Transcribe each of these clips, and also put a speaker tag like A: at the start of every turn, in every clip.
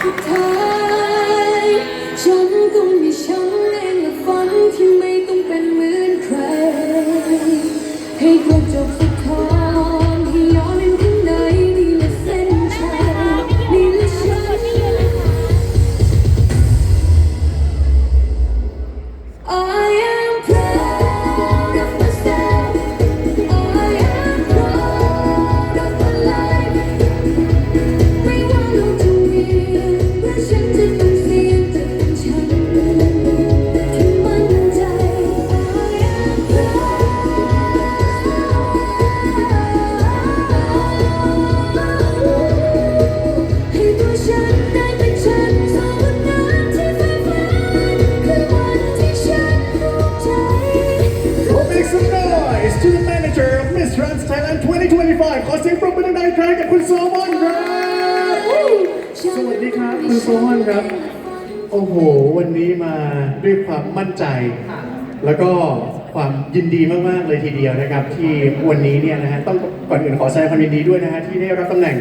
A: สุดท้ายฉันก็มีฉันเองและฝันที่ไม่ต้องเป็นเหมือนใคร ให้กระจก
B: noise to the manager of Miss Trans Thailand 2025 ขอเสียงปรบมือดังๆอีกครั้งกับคุณโซมอนครับ สวัสดีครับคุณโซมอนครับ โอ้โห วันนี้มาด้วยความมั่นใจ แล้วก็ความยินดีมากๆเลยทีเดียวนะครับ ที่วันนี้เนี่ยนะฮะต้องก่อนอื่นขอแสดงความยินดีด้วยนะฮะที่ได้รับตำแหน่ง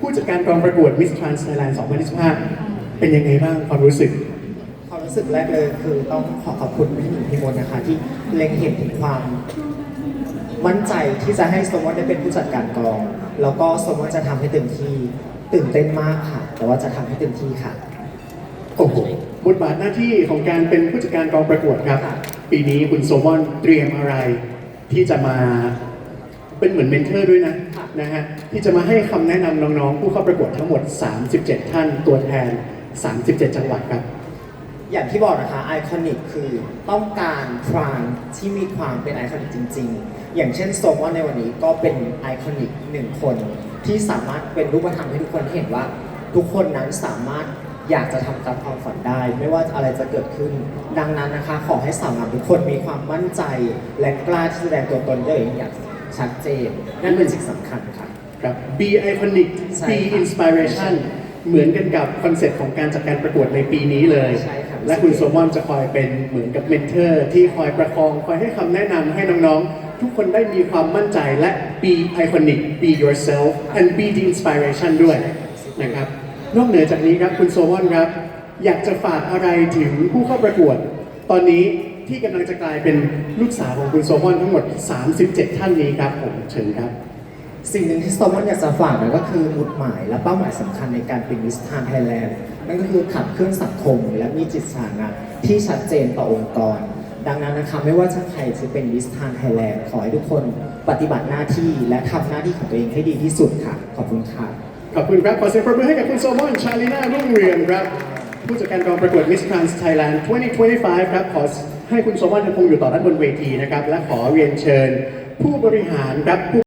B: ผู้จัดการกองประกวด Miss Trans Thailand 2025 เป็นยังไงบ้างความรู้สึก
C: ความรู้สึกแรกเลยคือต้องขอขอบคุณพี่หนิงพี่มดนะคะ ที่เล็งเห็นถึงความ มั่นใจที่จะให้สมมติได้เป็นผู้จัดการกอง แล้วก็สมมติจะทำให้เต็มที่ตื่นเต้นมากค่ะ แต่ว่าจะทำให้เต็มที่ค่ะ
B: โอ้โหบทบาทหน้าที่ของการเป็นผู้จัดการกองประกวดครับ
C: ค่ะ
B: ปีนี้คุณโซมอนเตรียมอะไร ที่จะมาเป็นเหมือนเมนเทอร์ด้วยนะนะฮะที่จะมาให้คำแนะนำน้องๆ ผู้เข้าประกวดทั้งหมด 37 ท่านตัวแทน 37 จังหวัดครับ
C: อย่างที่บอกนะคะไอคอนิกคือต้องการพรางที่มีความเป็นไอคอนิกจริง ๆ อย่างเช่นโซมอนในวันนี้ก็เป็นไอคอนิกหนึ่งคนที่สามารถเป็นรูปธรรมให้ทุกคนเห็นว่า ทุกคนนั้นสามารถอยากจะทำตามความฝันได้ ไม่ว่าอะไรจะเกิดขึ้น ดังนั้นนะคะ ขอให้สาวงามทุกคนมีความมั่นใจ และกล้าที่จะแสดงตัวตนด้วยอย่างชัดเจน นั่นเป็นสิ่งสำคัญค่ะ
B: ครับ Be Iconic
C: ใช่
B: Be
C: ครับ
B: Inspiration เหมือนกันกับคอนเซ็ปต์ของการจัดการประกวดในปีนี้เลย
C: ใช่ครับ
B: และคุณโซมอนจะคอยเป็นเหมือนกับเมนเทอร์ที่คอยประคองคอยให้คำแนะนำให้น้องๆ ทุกคนได้มีความมั่นใจและ Be Iconic Be yourself and Be the inspiration ด้วยนะครับนอกเหนือจากนี้ครับคุณโซมอนครับ อยากจะฝากอะไรถึงผู้เข้าประกวด ตอนนี้ที่กำลังจะกลายเป็นลูกสาวของคุณโซมอนทั้งหมด 37 ท่านนี้ครับผมเชิญครับ
C: สิ่งหนึ่งที่สตอมอนอยากจะฝากนั่นก็คือหมุดหมายและเป้าหมายสำคัญในการเป็นมิสทานไทยแลนด์ นั่นก็คือขับเคลื่อนสังคม และมีจิตสาธารณะที่ชัดเจนต่อองค์กร ดังนั้นนะคะไม่ว่าจะใครจะเป็นมิสทานไทยแลนด์ขอให้ทุกคนปฏิบัติหน้าที่และทำหน้าที่ของตัวเองให้ดีที่สุดค่ะ ขอบคุณค่ะ
B: ขอบคุณครับ ขอเสียงปรบมือให้กับคุณโซมอน ชาลีนารุ่งเรืองครับ ผู้จัดการกองประกวด Miss Trans Thailand 2025 ครับ ขอให้คุณโซมอนยังคงอยู่ต่อด้านบนเวทีนะครับ และขอเรียนเชิญผู้บริหารครับผู้